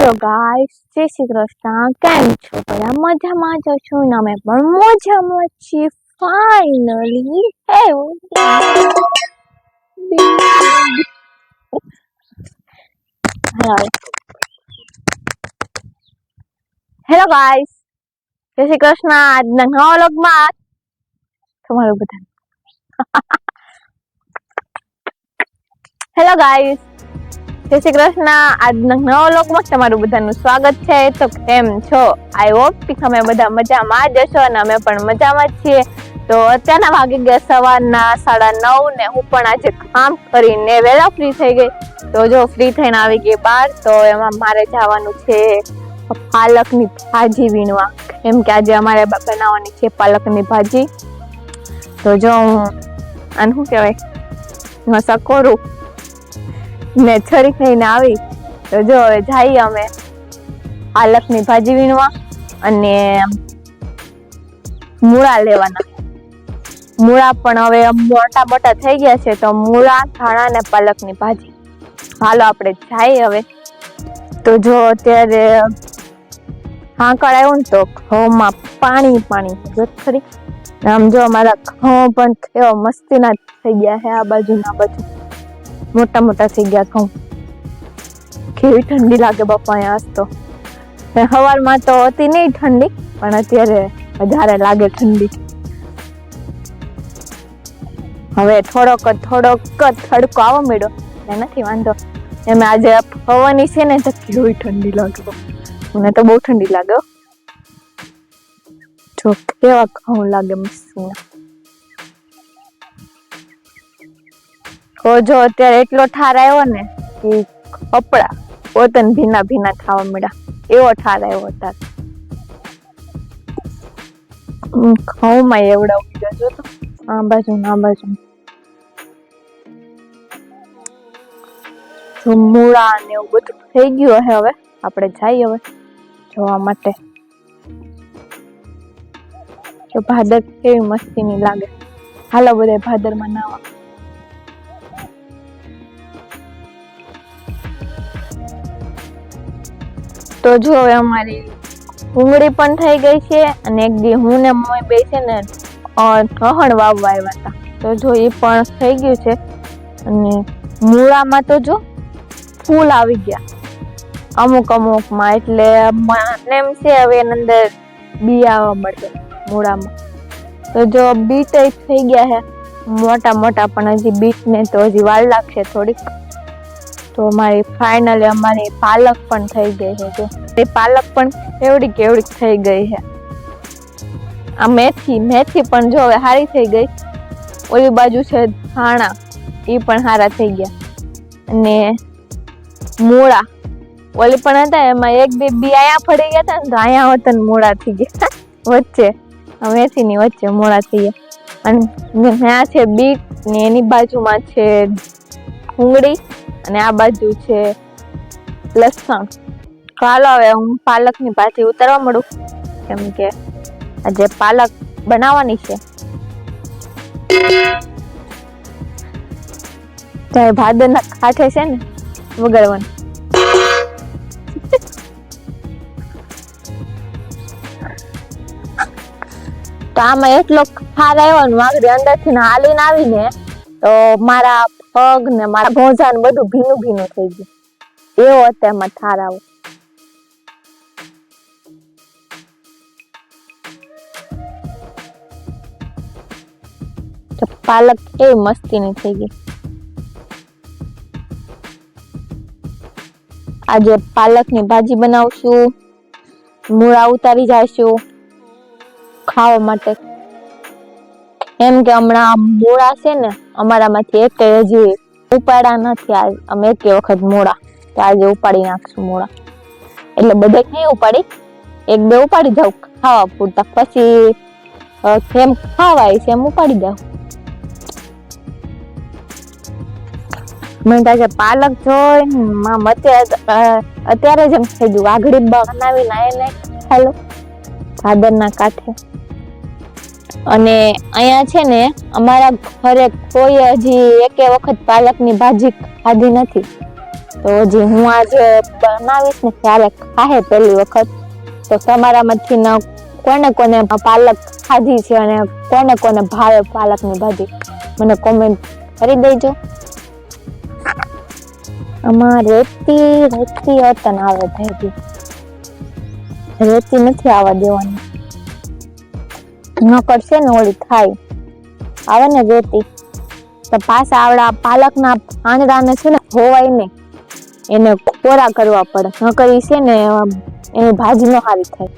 Hello guys જય શ્રી કૃષ્ણ કેમ છો બધા મજામાં જ છો ને અમે પણ મજામાં છીએ ફાઇનલી હે હેલો ગાઈસ જય શ્રી કૃષ્ણ આજના નવા વ્લોગમાં તમારું બધા હેલો ગાઈસ જય શ્રી કૃષ્ણ. આજના નવા લોકમાં તમારું બધાનું સ્વાગત છે. તો કેમ છો? આઈ હોપ કે તમે બધા મજામાં જ હશો અને અમે પણ મજામાં છીએ. તો અત્યારના વાગી ગયા સવારના સાડા નવ ને હું પણ આજે કામ કરીને વહેલા ફ્રી થઈ ગઈ. તો જો ફ્રી થઈને આવી ગઈ બહાર, તો એમાં મારે જવાનું છે પાલકની ભાજી વીણવા. એમ કે આજે અમારે બનાવવાની છે પાલકની ભાજી. તો જો હું, આને શું કહેવાય? સકોરું ને છરી ખાઈને આવી, તો જો હવે જઈએ અમે પાલકની ભાજી વીણવા અને મૂળા લેવાના. મૂળા પણ હવે મોટા મોટા થઈ ગયા છે, તો મૂળા, ધાણા ને પાલકની ભાજી. હાલો આપણે જઈએ હવે. તો જો અત્યારે હાંકળ આવ્યો ને તો ઘઉંમાં પાણી પાણી જો ખરી. આમ જો મારા ઘઉં પણ કેવા મસ્તીના થઈ ગયા છે આ બાજુ ને બાજુ. મોટા મોટા થઈ ગયા ઘઉં કેવી ઠંડી લાગે બાપા અહીંયા આજ તો. સવારમાં તો હતી નહીં ઠંડી, પણ અત્યારે વધારે લાગે ઠંડી. હવે થોડોક થોડોક જ તડકો આવો મળ્યો ને નથી વાંધો. એમ આજે પવનની છે ને તો કેવી ઠંડી લાગે મને તો બહુ ઠંડી લાગે જો કેવા ઘઉં લાગે મસ્તીના તો જો અત્યારે એટલો ઠાર આવ્યો ને કે કપડા પોતન ભીના ભીના થવા મળ્યા. એવો ઠાર આવ્યો હમ, ઘઉંમાં એવડા ઉગી જજો તો. આ બાજુ ને બાજુ મૂળા ને એવું બધું થઈ ગયું હે હવે. આપણે જઈએ હવે જોવા માટે. જો ભાદર કેવી મસ્તીની લાગે. હાલો બધા ભાદરમાં નાવા. તો જો હવે અમારી ભૂંગળી પણ થઈ ગઈ છે અને એક દી હું ને મમ્મી બે છે ને કહણ વાવવા આવ્યા હતા તો જો એ પણ થઈ ગયું છે અને મૂળામાં તો જો ફૂલ આવી ગયા. અમુક અમુકમાં એટલે મને એમ છે હવે એની અંદર બી આવવા મળશે મૂળામાં. તો જો બીટ થઈ ગયા છે. મોટા મોટા પણ હજી બીટ ને તો હજી વાર લાગશે થોડીક. તો અમારી ફાઇનલી અમારી પાલક પણ થઈ ગઈ છે જો. એ પાલક પણ એવડી કેવડી થઈ ગઈ છે. આ મેથી મેથી પણ જો હવે સારી થઈ ગઈ. ઓલી બાજુ છે ધાણા એ પણ સારા થઈ ગયા. અને મૂળા, ઓલી પણ હતા, એમાં એક બે બી આયા ફળી ગયા હતા ને તો અહીંયા હતા મૂળા થઈ ગયા. વચ્ચે મેથીની વચ્ચે મૂળા થઈ ગયા. અને ત્યાં છે બીટ ને એની બાજુમાં છે ડુંગળી અને આ બાજુ છે લસણ. ચાલો હવે હું પાલકની પાછી ઉતારવા મળું કેમ કે આજે પાલક બનાવવાની છે. ત્યાં ભાદરના કાંઠે છે ને વગાડવાનું તો આમાં એટલો ખાર આવ્યો ને માગડી અંદરથી હાલીને આવીને, તો મારા પગ ને મારા ભોંજા ને બધું ભીનું ભીનું થઈ ગયું. એવો અત્યારમાં ઠાર આવો. પાલક પાલક મસ્તી ની થઈ ગઈ. આજે પાલકની ભાજી બનાવશું, મૂળા ઉતારી જઈશું ખાવા માટે. એમ કે હમણાં મૂળા છે ને અમારામાંથી એક હજી ઉપાડ્યા નથી આજ. અમે એક વખત મોડા તો આજે ઉપાડી નાખશું મોડા એટલે બધે નહીં ઉપાડી. એક બે ઉપાડી જાઉં. ખાવા પૂરતા. પછી જેમ ખાવાય છે એમ ઉપાડી જાઉં. મને આજે પાલક જોઈ મામ અત્યારે અત્યારે જેમ થઈ ગયું. વાઘડી બનાવીને એને ખાલો ભાદરના કાંઠે. અને અહીંયા છે ને, અમારા ઘરે કોઈ હજી એકે વખત પાલકની ભાજી ખાધી નથી. તો હજી હું આજે બનાવીશ ને ત્યારે ખાહે પહેલી વખત. તો તમારામાંથી ન કોને કોને પાલક ખાધી છે અને કોને કોને ભાવે પાલકની ભાજી, મને કોમેન્ટ કરી દેજો. આમાં રેતી રેતી અતન આવે ભાઈ રેતી નથી આવવા દેવાની. ન કરશે ને ઓલી થાય. આવે ને રેતી તો પાછા આવડા પાલકના પાંદડાને છે ને હોવાય ને એને કોરા કરવા પડે. ન કરી છે ને એની ભાજી નો સારી થાય.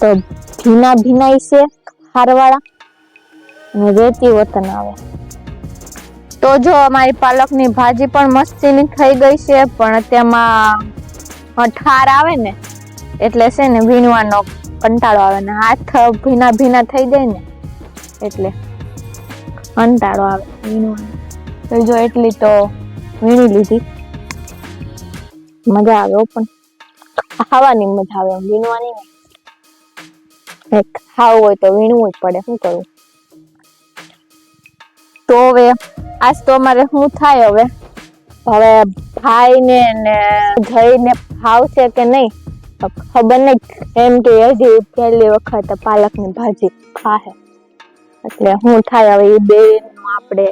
તો ભીના ભીના છે હારવાળા અને રેતી વતન આવે. તો જો અમારી પાલકની ભાજી પણ મસ્તીની થઈ ગઈ છે, પણ તેમાં ઠાર આવે ને એટલે છે ને વીણવાનો કંટાળો આવે ને હાથ ભીના ભીના થઈ જાય ને, એટલે કંટાળો આવે વીણવાનો. તો જો એટલી તો વીણી લીધી. મજા આવે પણ ખાવાની મજા આવે એમ, વીણવાની ખાવું હોય તો વીણવું જ પડે, શું કરવું તો હવે આજ તો અમારે શું થાય હવે? હવે ભાઈને ને જઈને ભાવશે કે નહીં? ખબર નહીં. એમ કે હજી પહેલી વખત પાલકની ભાજી ખાહે. એટલે હું થાય હવે એ બે આપણે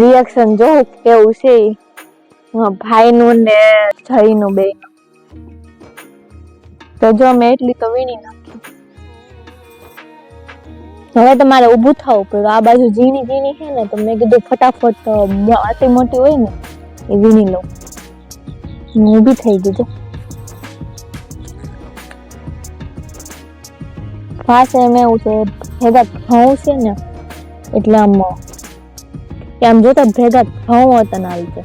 રિએક્શન જોવું કેવું છે ભાઈનું ને જઈનું બે તો જો મેં એટલી તો વીણી નાખી. હવે તમારે ઊભું થવું પડે. આ બાજુ ઝીણી ઝીણી છે ને, તો મેં કીધું ફટાફટ અતિ મોટી હોય ને, એ વીણી લઉં. હું ઊભી થઈ ગઈ પાસે એમ એવું છે, ભેગા ઘઉં છે ને, એટલે આમ કે આમ જોતા ભેગા ઘઉં હતા ના રીતે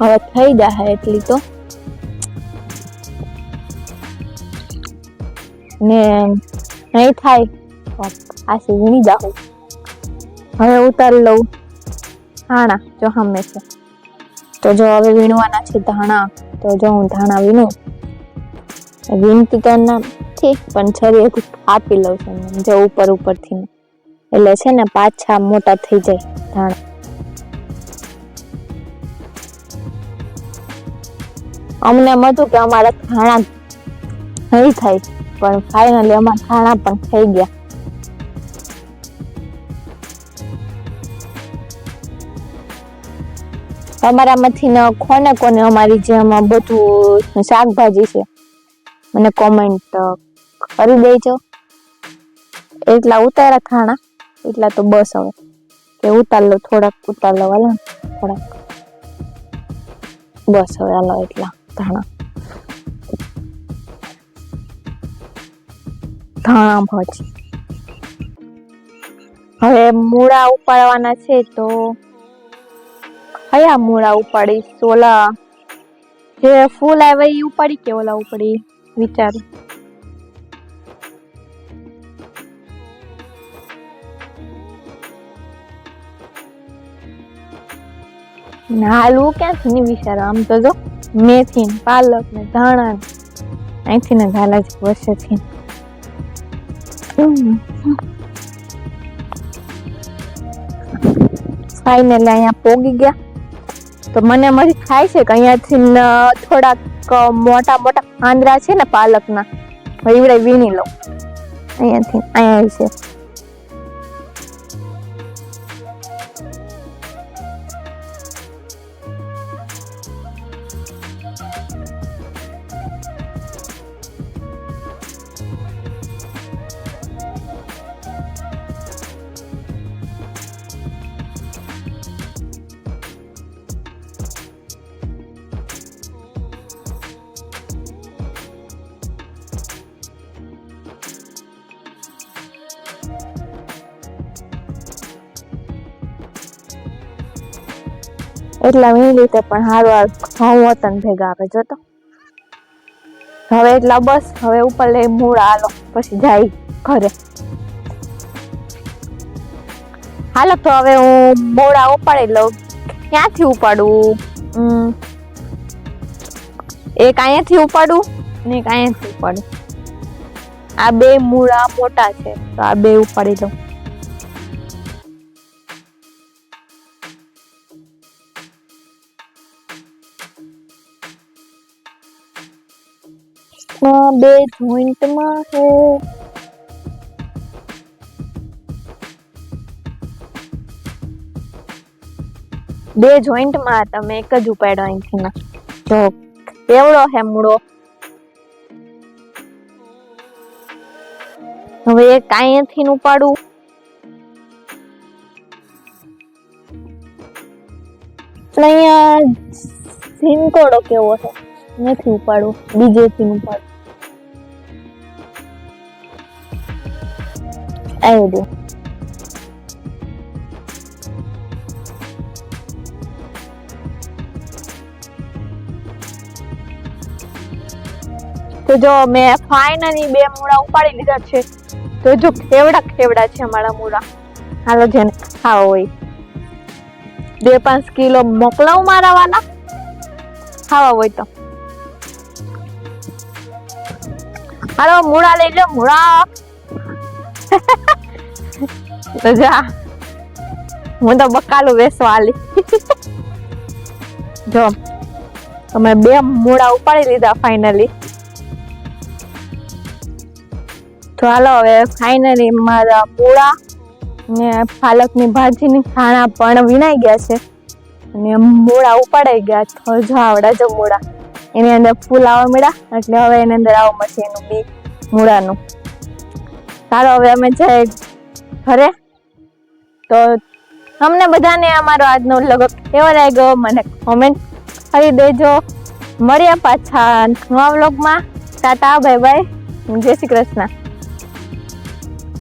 હવે થઈ જાય એટલી તો. ને નહીં થાય આ વીણી જાઉં હવે ઉતારી લઉં ધાણા, જો સામે છે. તો જો હવે વીણવાના છે ધાણા, તો જો હું ધાણા વીણું. વીણતી તો ના ઠીક, પણ છરી એક આપી લઉં છું જો ઉપર ઉપરથી. એટલે છે ને પાછા મોટા થઈ જાય ધાણા. અમને એમ હતું કે અમારા ખાણા નહીં થાય, પણ ફાઇનલી અમારા ખાણા પણ થઈ ગયા. તમારામાંથી કોને કોને અમારી જેમ બધું શાકભાજી છે, મને કોમેન્ટ કરી દેજો. એટલા ઉતાર્યા ખાણા, એટલા તો બસ હવે. કે ઉતાર લો થોડાક ઉતાર લો હાલો થોડાક. બસ હવે હાલો, એટલા. ધાણા ધાણા ભાજી હવે મૂળા ઉપાડવાના છે તો કયા મૂળા ઉપાડી ઓલા જે ફૂલ આવે એ ઉપાડી કે ઓલા ઉપાડી? વિચાર. હાલ હું ક્યાંથી સુધી વિચારો? આમ તો જો. મેથી ને પાલક ને ધાણા અહીંથી ને ઝાલા જ વર્ષેથી ફાઈનલ અહીંયા પોગી ગયા. તો મને એમાંથી થાય છે કે અહીંયાથી થોડાક મોટા મોટા આંદરા છે ને પાલકના એવડે વીણી લઉં. અહીંયાથી, અહીંયા છે. એટલા વીણી રીતે પણ સારું ઘઉં વતન ભેગા આપે, જો તો. હવે એટલા બસ, હવે ઉપર લઈ મૂળા, હાલો, પછી જાય ઘરે. હાલો, તો હવે હું મૂળા ઉપાડી લઉં. ક્યાંથી ઉપાડું? એક અહીંયાથી ઉપાડું ને એક અહીંયાથી ઉપાડું. આ બે મૂળા મોટા છે, તો આ બે ઉપાડી લઉં. આ બે જોઈન્ટમાં છે. બે જોઈન્ટમાં તમે એક જ ઉપાડ્યો અહીંથી ના. જો, કેવડો હે મૂળો હવે એક અહીંયાથી ઉપાડું. અહીંયા ઝીંકોડો કેવો છે? નથી ઉપાડવું બીજેથી ઉપાડું. આવી તો જો મેં ફાઇનલી બે મૂળા ઉપાડી લીધા છે. તો જો કેવડા કેવડા છે અમારા મૂળા. હાલો જેને ખાવા હોય. બે પાંચ કિલો મોકલાવું મારા વાના? ખાવા હોય તો. હાલો મૂળા લઈ લો, મૂળા. તો જા. હું તો બકાલું વેસવા આલી. જો તમે બે મૂળા ઉપાડી લીધા ફાઇનલી તો હાલો હવે ફાઇનલી મારા મૂળા ને પાલકની ભાજીની ખાણા પણ વિનાઈ ગયા છે. અને મૂળા ઉપાડાઈ ગયા તો જો આવડા જો મૂળા. એની અંદર ફૂલ આવવા મળ્યા. એટલે હવે એની અંદર આવવા મળશે એનું બી મૂળાનું. ચાલો હવે અમે જઈએ ઘરે. તો અમને બધાને અમારો આજનો લગો કેવો લાગ્યો મને કોમેન્ટ કરી દેજો. મળ્યા પાછા નવા વ્લોગમાં ટાટા બાય બાય જય શ્રી કૃષ્ણ.